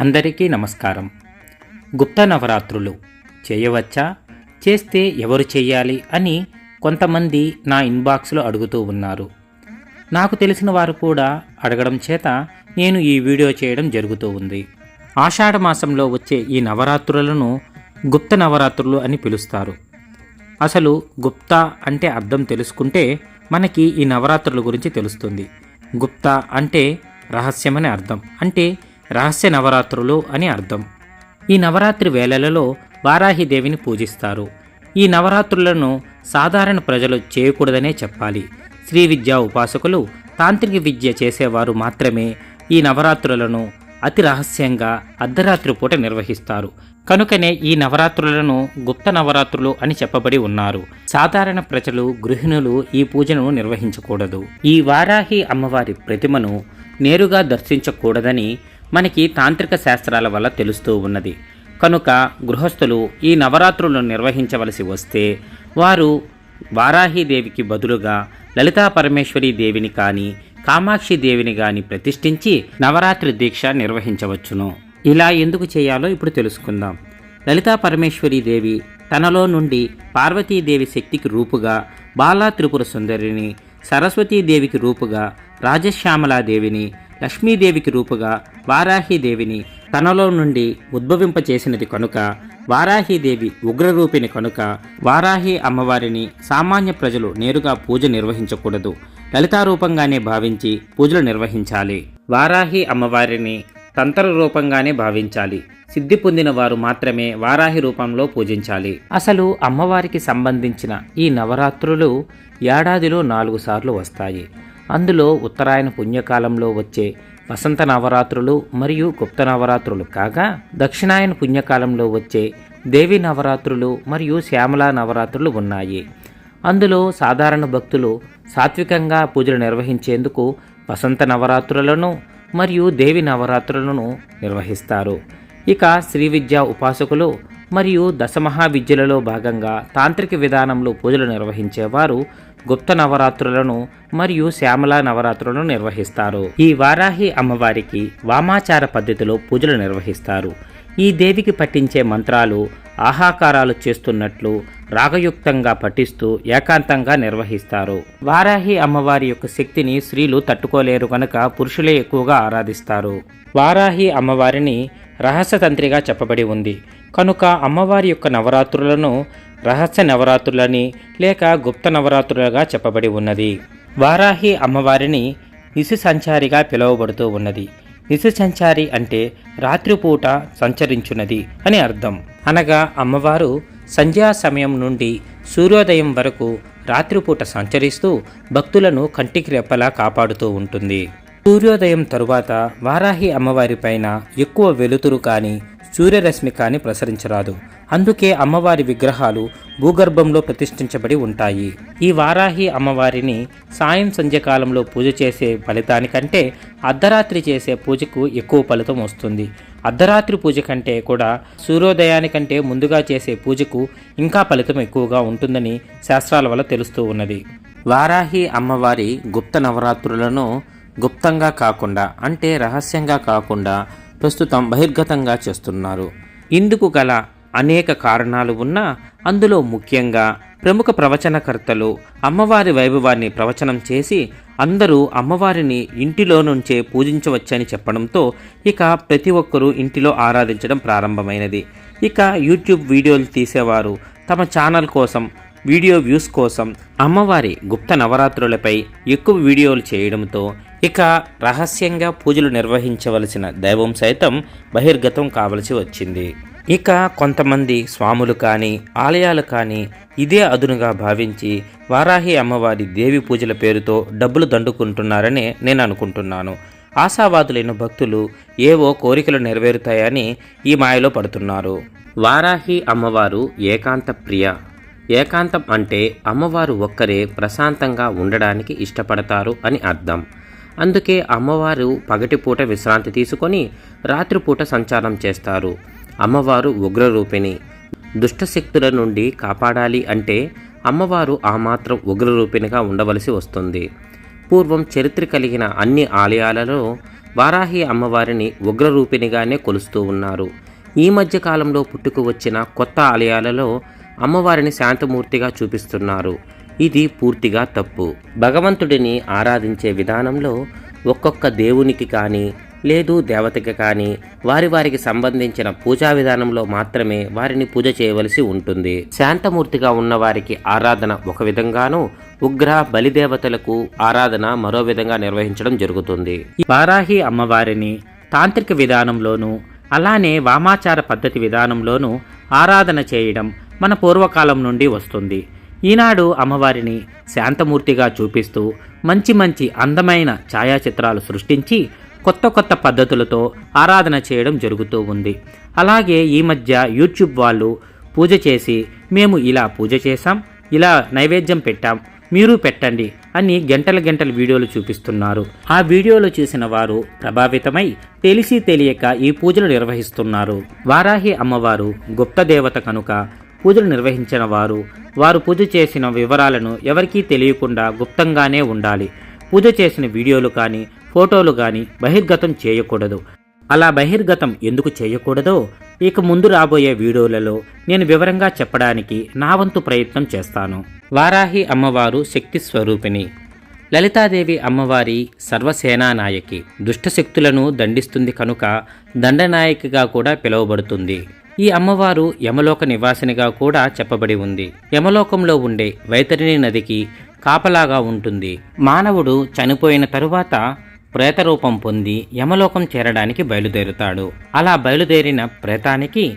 అందరికీ నమస్కారం. గుప్త నవరాత్రులు చేయవచ్చా? చేస్తే ఎవరు చేయాలి అని కొంతమంది నా ఇన్బాక్స్లో అడుగుతూ ఉన్నారు. నాకు తెలిసిన వారు కూడా అడగడం చేత నేను ఈ వీడియో చేయడం జరుగుతూ ఉంది. ఆషాఢ మాసంలో వచ్చే ఈ నవరాత్రులను గుప్త నవరాత్రులు అని పిలుస్తారు. అసలు గుప్త అంటే అర్థం తెలుసుకుంటే మనకి ఈ నవరాత్రుల గురించి తెలుస్తుంది. గుప్త అంటే రహస్యమని అర్థం. అంటే రహస్య నవరాత్రులు అని అర్థం. ఈ నవరాత్రి వేళలలో వారాహిదేవిని పూజిస్తారు. ఈ నవరాత్రులను సాధారణ ప్రజలు చేయకూడదనే చెప్పాలి. శ్రీ విద్యా ఉపాసకులు తాంత్రిక విద్య చేసేవారు మాత్రమే ఈ నవరాత్రులను అతి రహస్యంగా అర్ధరాత్రి పూట నిర్వహిస్తారు. కనుకనే ఈ నవరాత్రులను గుప్త నవరాత్రులు అని చెప్పబడి ఉన్నారు. సాధారణ ప్రజలు గృహిణులు ఈ పూజను నిర్వహించకూడదు. ఈ వారాహి అమ్మవారి ప్రతిమను నేరుగా దర్శించకూడదని మనకి తాంత్రిక శాస్త్రాల వల్ల తెలుస్తూ ఉన్నది. కనుక గృహస్థులు ఈ నవరాత్రులను నిర్వహించవలసి వస్తే వారు వారాహిదేవికి బదులుగా లలితా పరమేశ్వరి దేవిని కానీ కామాక్షి దేవిని కానీ ప్రతిష్ఠించి నవరాత్రి దీక్ష నిర్వహించవచ్చును. ఇలా ఎందుకు చేయాలో ఇప్పుడు తెలుసుకుందాం. లలితా పరమేశ్వరి దేవి తనలో నుండి పార్వతీదేవి శక్తికి రూపుగా బాలా త్రిపుర సుందరిని సరస్వతీదేవికి రూపుగా రాజశ్యామలాదేవిని లక్ష్మీదేవికి రూపుగా వారాహీదేవిని తనలో నుండి ఉద్భవింపచేసినది కనుక వారాహీదేవి ఉగ్రరూపిణి కనుక వారాహి అమ్మవారిని సామాన్య ప్రజలు నేరుగా పూజ నిర్వహించకూడదు. లలితారూపంగానే భావించి పూజలు నిర్వహించాలి. వారాహి అమ్మవారిని తంత్ర రూపంగానే భావించాలి. సిద్ధి పొందిన వారు మాత్రమే వారాహి రూపంలో పూజించాలి. అసలు అమ్మవారికి సంబంధించిన ఈ నవరాత్రులు ఏడాదిలో నాలుగు సార్లు వస్తాయి. అందులో ఉత్తరాయణ పుణ్యకాలంలో వచ్చే వసంత నవరాత్రులు మరియు గుప్త నవరాత్రులు కాగా దక్షిణాయన పుణ్యకాలంలో వచ్చే దేవి నవరాత్రులు మరియు శ్యామలా నవరాత్రులు ఉన్నాయి. అందులో సాధారణ భక్తులు సాత్వికంగా పూజలు నిర్వహించేందుకు వసంత నవరాత్రులను మరియు దేవి నవరాత్రులను నిర్వహిస్తారు. ఇక శ్రీ విద్యా ఉపాసకులు మరియు దశమహా విద్యలలో భాగంగా తాంత్రిక విధానంలో పూజలు నిర్వహించేవారు గుప్త నవరాత్రులను మరియు శ్యామల నవరాత్రులను నిర్వహిస్తారు. ఈ వారాహి అమ్మవారికి వామాచార పద్ధతిలో పూజలు నిర్వహిస్తారు. ఈ దేవికి పట్టించే మంత్రాలు ఆహాకారాలు చేస్తున్నట్లు రాగయుక్తంగా పఠిస్తూ ఏకాంతంగా నిర్వహిస్తారు. వారాహి అమ్మవారి యొక్క శక్తిని స్త్రీలు తట్టుకోలేరు కనుక పురుషులే ఎక్కువగా ఆరాధిస్తారు. వారాహి అమ్మవారిని రహస్యతంత్రిగా చెప్పబడి ఉంది. కనుక అమ్మవారి యొక్క నవరాత్రులను రహస్య నవరాత్రులని లేక గుప్త నవరాత్రులుగా చెప్పబడి ఉన్నది. వారాహి అమ్మవారిని నిశి సంచారిగా పిలువబడుతూ ఉన్నది. నిశసంచారి అంటే రాత్రిపూట సంచరించున్నది అని అర్థం. అనగా అమ్మవారు సంధ్యా సమయం నుండి సూర్యోదయం వరకు రాత్రిపూట సంచరిస్తూ భక్తులను కంటికి రెప్పలా కాపాడుతూ ఉంటుంది. సూర్యోదయం తరువాత వారాహి అమ్మవారి పైన ఎక్కువ వెలుతురు కానీ సూర్యరశ్మి కానీ ప్రసరించరాదు. అందుకే అమ్మవారి విగ్రహాలు భూగర్భంలో ప్రతిష్ఠించబడి ఉంటాయి. ఈ వారాహి అమ్మవారిని సాయం సంధ్యకాలంలో పూజ చేసే ఫలితానికంటే అర్ధరాత్రి చేసే పూజకు ఎక్కువ ఫలితం వస్తుంది. అర్ధరాత్రి పూజ కంటే కూడా సూర్యోదయానికంటే ముందుగా చేసే పూజకు ఇంకా ఫలితం ఎక్కువగా ఉంటుందని శాస్త్రాల వల్ల తెలుస్తూ ఉన్నది. వారాహి అమ్మవారి గుప్త నవరాత్రులను గుప్తంగా కాకుండా అంటే రహస్యంగా కాకుండా ప్రస్తుతం బహిర్గతంగా చేస్తున్నారు. ఇందుకు గల అనేక కారణాలు ఉన్నా అందులో ముఖ్యంగా ప్రముఖ ప్రవచనకర్తలు అమ్మవారి వైభవాన్ని ప్రవచనం చేసి అందరూ అమ్మవారిని ఇంటిలో నుంచే పూజించవచ్చని చెప్పడంతో ఇక ప్రతి ఒక్కరూ ఇంటిలో ఆరాధించడం ప్రారంభమైనది. ఇక యూట్యూబ్ వీడియోలు తీసేవారు తమ ఛానల్ కోసం వీడియో వ్యూస్ కోసం అమ్మవారి గుప్త నవరాత్రులపై ఎక్కువ వీడియోలు చేయడంతో ఇక రహస్యంగా పూజలు నిర్వహించవలసిన దైవం సైతం బహిర్గతం కావలసి వచ్చింది. ఇక కొంతమంది స్వాములు కానీ ఆలయాలు కానీ ఇదే అదునుగా భావించి వారాహి అమ్మవారి దేవి పూజల పేరుతో డబ్బులు దండుకుంటున్నారని నేను అనుకుంటున్నాను. ఆశావాదులైన భక్తులు ఏవో కోరికలు నెరవేరుతాయని ఈ మాయలో పడుతున్నారు. వారాహి అమ్మవారు ఏకాంత ప్రియ. ఏకాంతం అంటే అమ్మవారు ఒక్కరే ప్రశాంతంగా ఉండడానికి ఇష్టపడతారు అని అర్థం. అందుకే అమ్మవారు పగటిపూట విశ్రాంతి తీసుకొని రాత్రిపూట సంచారం చేస్తారు. అమ్మవారు ఉగ్రరూపిణి. దుష్టశక్తుల నుండి కాపాడాలి అంటే అమ్మవారు ఆ మాత్రం ఉగ్రరూపిణిగా ఉండవలసి వస్తుంది. పూర్వం చరిత్ర కలిగిన అన్ని ఆలయాలలో వారాహి అమ్మవారిని ఉగ్రరూపిణిగానే కొలుస్తూ ఉన్నారు. ఈ మధ్య కాలంలో పుట్టుకు వచ్చిన కొత్త ఆలయాలలో అమ్మవారిని శాంతమూర్తిగా చూపిస్తున్నారు. ఇది పూర్తిగా తప్పు. భగవంతుడిని ఆరాధించే విధానంలో ఒక్కొక్క దేవునికి కానీ లేదు దేవతకి కానీ వారి వారికి సంబంధించిన పూజా విధానంలో మాత్రమే వారిని పూజ చేయవలసి ఉంటుంది. శాంతమూర్తిగా ఉన్నవారికి ఆరాధన ఒక విధంగాను ఉగ్ర బలిదేవతలకు ఆరాధన మరో విధంగా నిర్వహించడం జరుగుతుంది. వారాహి అమ్మవారిని తాంత్రిక విధానంలోనూ అలానే వామాచార పద్ధతి విధానంలోనూ ఆరాధన చేయడం మన పూర్వకాలం నుండి వస్తుంది. ఈనాడు అమ్మవారిని శాంతమూర్తిగా చూపిస్తూ మంచి మంచి అందమైన ఛాయాచిత్రాలు సృష్టించి కొత్త కొత్త పద్ధతులతో ఆరాధన చేయడం జరుగుతూ ఉంది. అలాగే ఈ మధ్య యూట్యూబ్ వాళ్ళు పూజ చేసి మేము ఇలా పూజ చేశాం ఇలా నైవేద్యం పెట్టాం మీరు పెట్టండి అని గంటల గంటల వీడియోలు చూపిస్తున్నారు. ఆ వీడియోలు చూసిన వారు ప్రభావితమై తెలిసి తెలియక ఈ పూజలు నిర్వహిస్తున్నారు. వారాహి అమ్మవారు గుప్త దేవత కనుక పూజలు నిర్వహించిన వారు వారు పూజ చేసిన వివరాలను ఎవరికీ తెలియకుండా గుప్తంగానే ఉండాలి. పూజ చేసిన వీడియోలు కానీ ఫోటోలు కానీ బహిర్గతం చేయకూడదు. అలా బహిర్గతం ఎందుకు చేయకూడదో ఇక ముందు రాబోయే వీడియోలలో నేను వివరంగా చెప్పడానికి నా వంతు ప్రయత్నం చేస్తాను. వారాహి అమ్మవారు శక్తి స్వరూపిణి. లలితాదేవి అమ్మవారి సర్వసేనానాయకి దుష్టశక్తులను దండిస్తుంది కనుక దండనాయకిగా కూడా పిలువబడుతుంది. ఈ అమ్మవారు యమలోక నివాసినిగా కూడా చెప్పబడి ఉంది. యమలోకంలో ఉండే వైతరిణి నదికి కాపలాగా ఉంటుంది. మానవుడు చనిపోయిన తరువాత ప్రేతరూపం పొంది యమలోకం చేరడానికి బయలుదేరుతాడు. అలా బయలుదేరిన ప్రేతానికి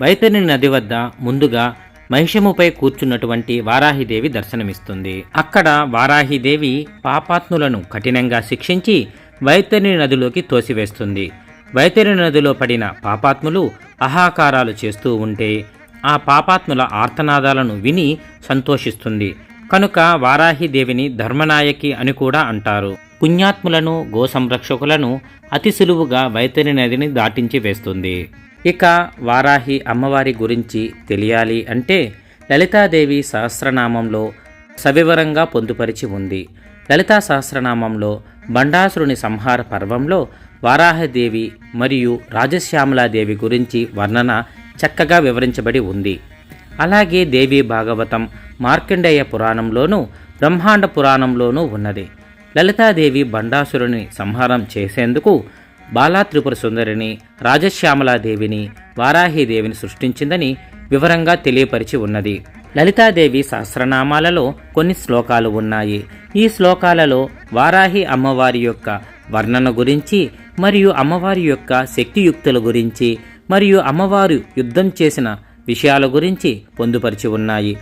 వైతరిణి నది వద్ద ముందుగా మహిషముపై కూర్చున్నటువంటి వారాహిదేవి దర్శనమిస్తుంది. అక్కడ వారాహిదేవి పాపాత్ములను కఠినంగా శిక్షించి వైతరిణి నదిలోకి తోసివేస్తుంది. వైతరి నదిలో పడిన పాపాత్ములు అహాకారాలు చేస్తూ ఉంటే ఆ పాపాత్ముల ఆర్తనాదాలను విని సంతోషిస్తుంది. కనుక వారాహిదేవిని ధర్మనాయకి అని కూడా అంటారు. పుణ్యాత్ములను గో సంరక్షకులను అతి సులువుగా వైతరి నదిని దాటించి వేస్తుంది. ఇక వారాహి అమ్మవారి గురించి తెలియాలి అంటే లలితాదేవి సహస్రనామంలో సవివరంగా పొందుపరిచి ఉంది. లలితా సహస్రనామంలో బండాసురుని సంహార పర్వంలో వారాహదేవి మరియు రాజశ్యామలాదేవి గురించి వర్ణన చక్కగా వివరించబడి ఉంది. అలాగే దేవి భాగవతం మార్కండేయ పురాణంలోనూ బ్రహ్మాండ పురాణంలోనూ ఉన్నది. లలితాదేవి బండాసురుని సంహారం చేసేందుకు బాలాత్రిపుర సుందరిని రాజశ్యామలాదేవిని వారాహీదేవిని సృష్టించిందని వివరంగా తెలియపరిచి ఉన్నది. లలితాదేవి సహస్రనామాలలో కొన్ని శ్లోకాలు ఉన్నాయి. ఈ శ్లోకాలలో వారాహి అమ్మవారి యొక్క వర్ణన గురించి మరియు అమ్మవారి యొక్క శక్తియుక్తుల గురించి మరియు అమ్మవారు యుద్ధం చేసిన విషయాల గురించి పొందుపరిచి ఉన్నాయి.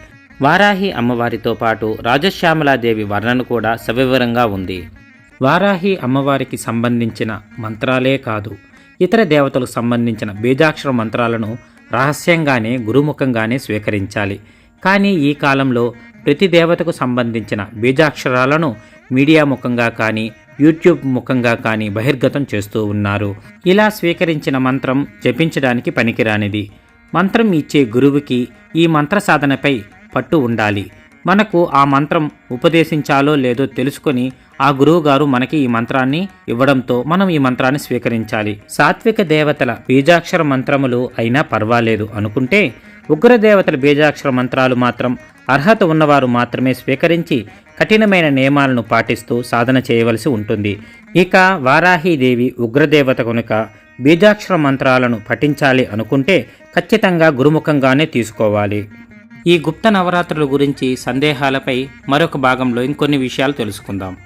వారాహి అమ్మవారితో పాటు రాజశ్యామలాదేవి వర్ణన కూడా సవివరంగా ఉంది. వారాహి అమ్మవారికి సంబంధించిన మంత్రాలే కాదు ఇతర దేవతలకు సంబంధించిన బీజాక్షర మంత్రాలను రహస్యంగానే గురుముఖంగానే స్వీకరించాలి. కానీ ఈ కాలంలో ప్రతి దేవతకు సంబంధించిన బీజాక్షరాలను మీడియా ముఖంగా కానీ యూట్యూబ్ ముఖంగా కానీ బహిర్గతం చేస్తూ ఉన్నారు. ఇలా స్వీకరించిన మంత్రం జపించడానికి పనికిరానిది. మంత్రం ఇచ్చే గురువుకి ఈ మంత్ర సాధనపై పట్టు ఉండాలి. మనకు ఆ మంత్రం ఉపదేశించాలో లేదో తెలుసుకొని ఆ గురువుగారు మనకి ఈ మంత్రాన్ని ఇవ్వడంతో మనం ఈ మంత్రాన్ని స్వీకరించాలి. సాత్విక దేవతల బీజాక్షర మంత్రములు అయినా పర్వాలేదు అనుకుంటే ఉగ్రదేవతల బీజాక్షర మంత్రాలు మాత్రం అర్హత ఉన్నవారు మాత్రమే స్వీకరించి కఠినమైన నియమాలను పాటిస్తూ సాధన చేయవలసి ఉంటుంది. ఇక వారాహీదేవి ఉగ్రదేవత కనుక బీజాక్షర మంత్రాలను పఠించాలి అనుకుంటే ఖచ్చితంగా గురుముఖంగానే తీసుకోవాలి. ఈ గుప్త నవరాత్రుల గురించి సందేహాలపై మరొక భాగంలో ఇంకొన్ని విషయాలు తెలుసుకుందాం.